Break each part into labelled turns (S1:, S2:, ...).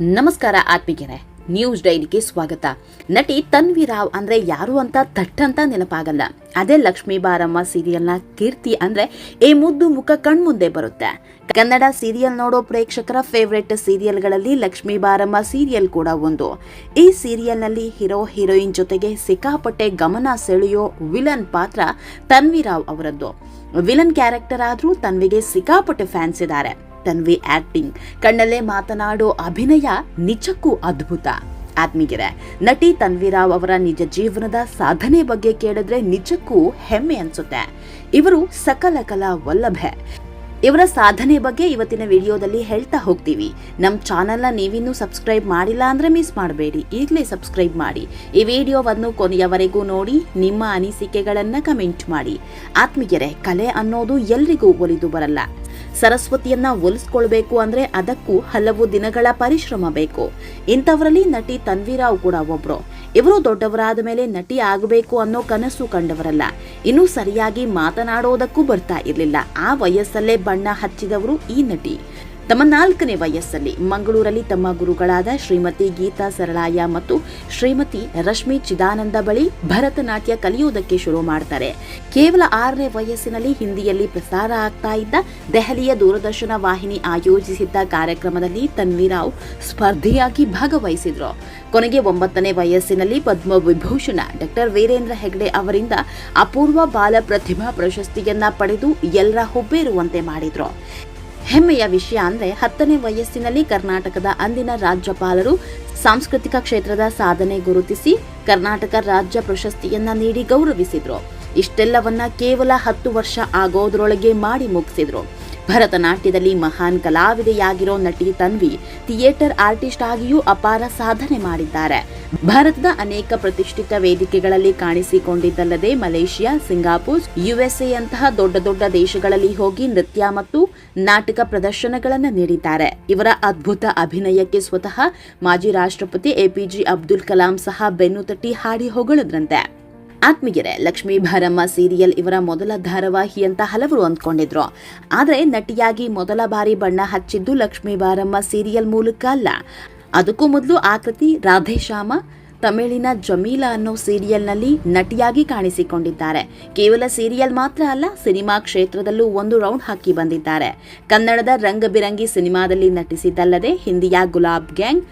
S1: ನಮಸ್ಕಾರ ಆತ್ಮಿಗೆರೆ ನ್ಯೂಸ್ ಡೈಲಿಗೆ ಸ್ವಾಗತ. ನಟಿ ತನ್ವಿ ರಾವ್ ಅಂದ್ರೆ ಯಾರು ಅಂತ ತಟ್ಟಂತ ನೆನಪಾಗಲ್ಲ. ಅದೇ ಲಕ್ಷ್ಮೀ ಬಾರಮ್ಮ ಸೀರಿಯಲ್ನ ಕೀರ್ತಿ ಅಂದ್ರೆ ಈ ಮುದ್ದು ಮುಖ ಕಣ್ಮುಂದೆ ಬರುತ್ತೆ. ಕನ್ನಡ ಸೀರಿಯಲ್ ನೋಡೋ ಪ್ರೇಕ್ಷಕರ ಫೇವ್ರೆಟ್ ಸೀರಿಯಲ್ಗಳಲ್ಲಿ ಲಕ್ಷ್ಮೀ ಬಾರಮ್ಮ ಸೀರಿಯಲ್ ಕೂಡ ಒಂದು. ಈ ಸೀರಿಯಲ್ನಲ್ಲಿ ಹೀರೋ ಹೀರೋಯಿನ್ ಜೊತೆಗೆ ಸಿಕ್ಕಾಪಟ್ಟೆ ಗಮನ ಸೆಳೆಯೋ ವಿಲನ್ ಪಾತ್ರ ತನ್ವಿ ರಾವ್ ಅವರದ್ದು. ವಿಲನ್ ಕ್ಯಾರೆಕ್ಟರ್ ಆದ್ರೂ ತನ್ವಿಗೆ ಸಿಕ್ಕಾಪಟ್ಟೆ ಫ್ಯಾನ್ಸ್ ಇದ್ದಾರೆ. ತನ್ವಿ ಆಕ್ಟಿಂಗ್. ಕಣ್ಣಲ್ಲೇ ಮಾತನಾಡೋ ಅಭಿನಯ ನಿಜಕ್ಕೂ ಅದ್ಭುತ. ಆತ್ಮೀಗೆರೆ ನಟಿ ತನ್ವಿರಾವ್ ಅವರ ನಿಜ ಜೀವನದ ಸಾಧನೆ ಬಗ್ಗೆ ಕೇಳಿದ್ರೆ ನಿಜಕ್ಕೂ ಹೆಮ್ಮೆ ಅನ್ಸುತ್ತೆ. ಇವರು ಸಕಲ ಕಲಾ ವಲ್ಲಭೆ. ಇವರ ಸಾಧನೆ ಬಗ್ಗೆ ಇವತ್ತಿನ ವಿಡಿಯೋದಲ್ಲಿ ಹೇಳ್ತಾ ಹೋಗ್ತೀವಿ. ನಮ್ಮ ಚಾನಲ್ನ ನೀವಿನ್ನೂ ಸಬ್ಸ್ಕ್ರೈಬ್ ಮಾಡಿಲ್ಲ ಅಂದರೆ ಮಿಸ್ ಮಾಡಬೇಡಿ. ಈಗಲೇ ಸಬ್ಸ್ಕ್ರೈಬ್ ಮಾಡಿ. ಈ ವಿಡಿಯೋವನ್ನು ಕೊನೆಯವರೆಗೂ ನೋಡಿ, ನಿಮ್ಮ ಅನಿಸಿಕೆಗಳನ್ನು ಕಮೆಂಟ್ ಮಾಡಿ. ಆತ್ಮೀಯರೇ, ಕಲೆ ಅನ್ನೋದು ಎಲ್ರಿಗೂ ಒಲಿದು ಬರಲ್ಲ. ಸರಸ್ವತಿಯನ್ನ ಒಲಿಸ್ಕೊಳ್ಬೇಕು ಅಂದ್ರೆ ಅದಕ್ಕೂ ಹಲವು ದಿನಗಳ ಪರಿಶ್ರಮ ಬೇಕು. ಇಂಥವರಲ್ಲಿ ನಟಿ ತನ್ವೀರಾವ್ ಕೂಡ ಒಬ್ರು. ಇವರು ದೊಡ್ಡವರಾದ ಮೇಲೆ ನಟಿ ಆಗಬೇಕು ಅನ್ನೋ ಕನಸು ಕಂಡವರಲ್ಲ. ಇನ್ನೂ ಸರಿಯಾಗಿ ಮಾತನಾಡೋದಕ್ಕೂ ಬರ್ತಾ ಇರಲಿಲ್ಲ. ಆ ವಯಸ್ಸಲ್ಲೇ ಬಣ್ಣ ಹಚ್ಚಿದವರು ಈ ನಟಿ. ತಮ್ಮ ನಾಲ್ಕನೇ ವಯಸ್ಸಲ್ಲಿ ಮಂಗಳೂರಲ್ಲಿ ತಮ್ಮ ಗುರುಗಳಾದ ಶ್ರೀಮತಿ ಗೀತಾ ಸರಳಾಯ ಮತ್ತು ಶ್ರೀಮತಿ ರಶ್ಮಿ ಚಿದಾನಂದ ಬಳಿ ಭರತನಾಟ್ಯ ಕಲಿಯುವುದಕ್ಕೆ ಶುರು ಮಾಡ್ತಾರೆ. ಕೇವಲ ಆರನೇ ವಯಸ್ಸಿನಲ್ಲಿ ಹಿಂದಿಯಲ್ಲಿ ಪ್ರಸಾರ ಆಗ್ತಾ ಇದ್ದ ದೆಹಲಿಯ ದೂರದರ್ಶನ ವಾಹಿನಿ ಆಯೋಜಿಸಿದ್ದ ಕಾರ್ಯಕ್ರಮದಲ್ಲಿ ತನ್ವೀರಾವ್ ಸ್ಪರ್ಧೆಯಾಗಿ ಭಾಗವಹಿಸಿದ್ರು. ಕೊನೆಗೆ ಒಂಬತ್ತನೇ ವಯಸ್ಸಿನಲ್ಲಿ ಪದ್ಮ ವಿಭೂಷಣ ಡಾಕ್ಟರ್ ವೀರೇಂದ್ರ ಹೆಗ್ಡೆ ಅವರಿಂದ ಅಪೂರ್ವ ಬಾಲ ಪ್ರತಿಭಾ ಪ್ರಶಸ್ತಿಯನ್ನ ಪಡೆದು ಎಲ್ಲರ ಹುಬ್ಬೇರುವಂತೆ ಮಾಡಿದ್ರು. ಹೆಮ್ಮೆಯ ವಿಷಯ ಅಂದರೆ ಹತ್ತನೇ ವಯಸ್ಸಿನಲ್ಲಿ ಕರ್ನಾಟಕದ ಅಂದಿನ ರಾಜ್ಯಪಾಲರು ಸಾಂಸ್ಕೃತಿಕ ಕ್ಷೇತ್ರದ ಸಾಧನೆ ಗುರುತಿಸಿ ಕರ್ನಾಟಕ ರಾಜ್ಯ ಪ್ರಶಸ್ತಿಯನ್ನ ನೀಡಿ ಗೌರವಿಸಿದ್ರು. ಇಷ್ಟೆಲ್ಲವನ್ನ ಕೇವಲ ಹತ್ತು ವರ್ಷ ಆಗೋದ್ರೊಳಗೆ ಮಾಡಿ ಮುಗಿಸಿದ್ರು. ಭರತನಾಟ್ಯದಲ್ಲಿ ಮಹಾನ್ ಕಲಾವಿದೆಯಾಗಿರೋ ನಟಿ ತನ್ವಿ, ಥಿಯೇಟರ್ ಆರ್ಟಿಸ್ಟ್ ಆಗಿಯೂ ಅಪಾರ ಸಾಧನೆ ಮಾಡಿದ್ದಾರೆ. ಭಾರತದ ಅನೇಕ ಪ್ರತಿಷ್ಠಿತ ವೇದಿಕೆಗಳಲ್ಲಿ ಕಾಣಿಸಿಕೊಂಡಿದ್ದಲ್ಲದೆ ಮಲೇಷಿಯಾ, ಸಿಂಗಾಪುರ್ ಯುಎಸ್ಎಯಂತಹ ದೊಡ್ಡ ದೊಡ್ಡ ದೇಶಗಳಲ್ಲಿ ಹೋಗಿ ನೃತ್ಯ ಮತ್ತು ನಾಟಕ ಪ್ರದರ್ಶನಗಳನ್ನು ನೀಡಿದ್ದಾರೆ. ಇವರ ಅದ್ಭುತ ಅಭಿನಯಕ್ಕೆ ಸ್ವತಃ ಮಾಜಿ ರಾಷ್ಟ್ರಪತಿ ಎಪಿಜೆ ಅಬ್ದುಲ್ ಕಲಾಂ ಸಹ ಬೆನ್ನು ತಟ್ಟಿ ಹಾಡಿ ಹೊಗಳಿದ್ರಂತೆ. ಆತ್ಮೀಯರೇ, ಲಕ್ಷ್ಮೀ ಭಾರಮ್ಮ ಸೀರಿಯಲ್ ಇವರ ಮೊದಲ ಧಾರಾವಾಹಿ ಅಂತ ಹಲವರು ಅಂದ್ಕೊಂಡಿದ್ರು. ಆದರೆ ನಟಿಯಾಗಿ ಮೊದಲ ಬಾರಿ ಬಣ್ಣ ಹಚ್ಚಿದ್ದು ಲಕ್ಷ್ಮೀ ಭಾರಮ್ಮ ಸೀರಿಯಲ್ ಮೂಲಕ ಅಲ್ಲ. ಅದಕ್ಕೂ ಮೊದಲು ಆಕೃತಿ ರಾಧೇಶ್ಯಾಮ ತಮಿಳಿನ ಜಮೀಲಾ ಅನ್ನೋ ಸೀರಿಯಲ್ನಲ್ಲಿ ನಟಿಯಾಗಿ ಕಾಣಿಸಿಕೊಂಡಿದ್ದಾರೆ. ಕೇವಲ ಸೀರಿಯಲ್ ಮಾತ್ರ ಅಲ್ಲ, ಸಿನಿಮಾ ಕ್ಷೇತ್ರದಲ್ಲೂ ಒಂದು ರೌಂಡ್ ಹಾಕಿ ಬಂದಿದ್ದಾರೆ. ಕನ್ನಡದ ರಂಗಬಿರಂಗಿ ಸಿನಿಮಾದಲ್ಲಿ ನಟಿಸಿದ್ದಲ್ಲದೆ, ಹಿಂದಿಯ ಗುಲಾಬ್ ಗ್ಯಾಂಗ್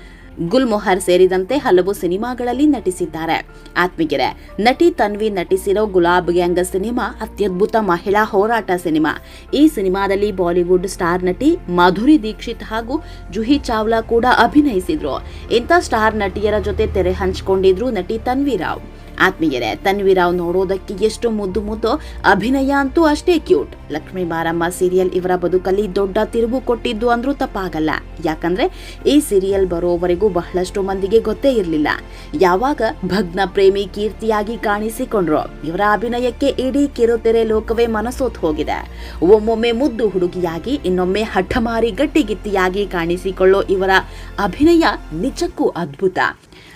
S1: ಗುಲ್ಮೊಹರ್ ಸೇರಿದಂತೆ ಹಲವು ಸಿನಿಮಾಗಳಲ್ಲಿ ನಟಿಸಿದ್ದಾರೆ. ಆತ್ಮಿಗೆರೆ ನಟಿ ತನ್ವಿ ನಟಿಸಿರೋ ಗುಲಾಬ್ ಗ್ಯಾಂಗ್ ಸಿನಿಮಾ ಅತ್ಯದ್ಭುತ ಮಹಿಳಾ ಹೋರಾಟ ಸಿನಿಮಾ. ಈ ಸಿನಿಮಾದಲ್ಲಿ ಬಾಲಿವುಡ್ ಸ್ಟಾರ್ ನಟಿ ಮಾಧುರಿ ದೀಕ್ಷಿತ್ ಹಾಗೂ ಜುಹಿ ಚಾವ್ಲಾ ಕೂಡ ಅಭಿನಯಿಸಿದ್ರು. ಇಂಥ ಸ್ಟಾರ್ ನಟಿಯರ ಜೊತೆ ತೆರೆ ಹಂಚಿಕೊಂಡಿದ್ರು ನಟಿ ತನ್ವಿ ರಾವ್. ಆತ್ಮೀಯರೇ, ತನ್ವೀರಾವ್ ನೋಡೋದಕ್ಕೆ ಎಷ್ಟು ಮುದ್ದು ಮುದ್ದು. ಅಭಿನಯ ಅಂತೂ ಅಷ್ಟೇ ಕ್ಯೂಟ್. ಲಕ್ಷ್ಮೀ ಬಾರಮ್ಮ ಸೀರಿಯಲ್ ಇವರ ಬದುಕಲ್ಲಿ ದೊಡ್ಡ ತಿರುವು ಕೊಟ್ಟಿದ್ದು ಅಂದ್ರೂ ತಪ್ಪಾಗಲ್ಲ. ಯಾಕಂದ್ರೆ ಈ ಸೀರಿಯಲ್ ಬರೋವರೆಗೂ ಬಹಳಷ್ಟು ಮಂದಿಗೆ ಗೊತ್ತೇ ಇರಲಿಲ್ಲ. ಯಾವಾಗ ಭಗ್ನ ಪ್ರೇಮಿ ಕೀರ್ತಿಯಾಗಿ ಕಾಣಿಸಿಕೊಂಡ್ರು, ಇವರ ಅಭಿನಯಕ್ಕೆ ಇಡೀ ಕಿರುತೆರೆ ಲೋಕವೇ ಮನಸೋತ್ ಹೋಗಿದೆ. ಒಮ್ಮೊಮ್ಮೆ ಮುದ್ದು ಹುಡುಗಿಯಾಗಿ, ಇನ್ನೊಮ್ಮೆ ಹಠಮಾರಿ ಗಟ್ಟಿಗಿತ್ತಿಯಾಗಿ ಕಾಣಿಸಿಕೊಳ್ಳೋ ಇವರ ಅಭಿನಯ ನಿಜಕ್ಕೂ ಅದ್ಭುತ.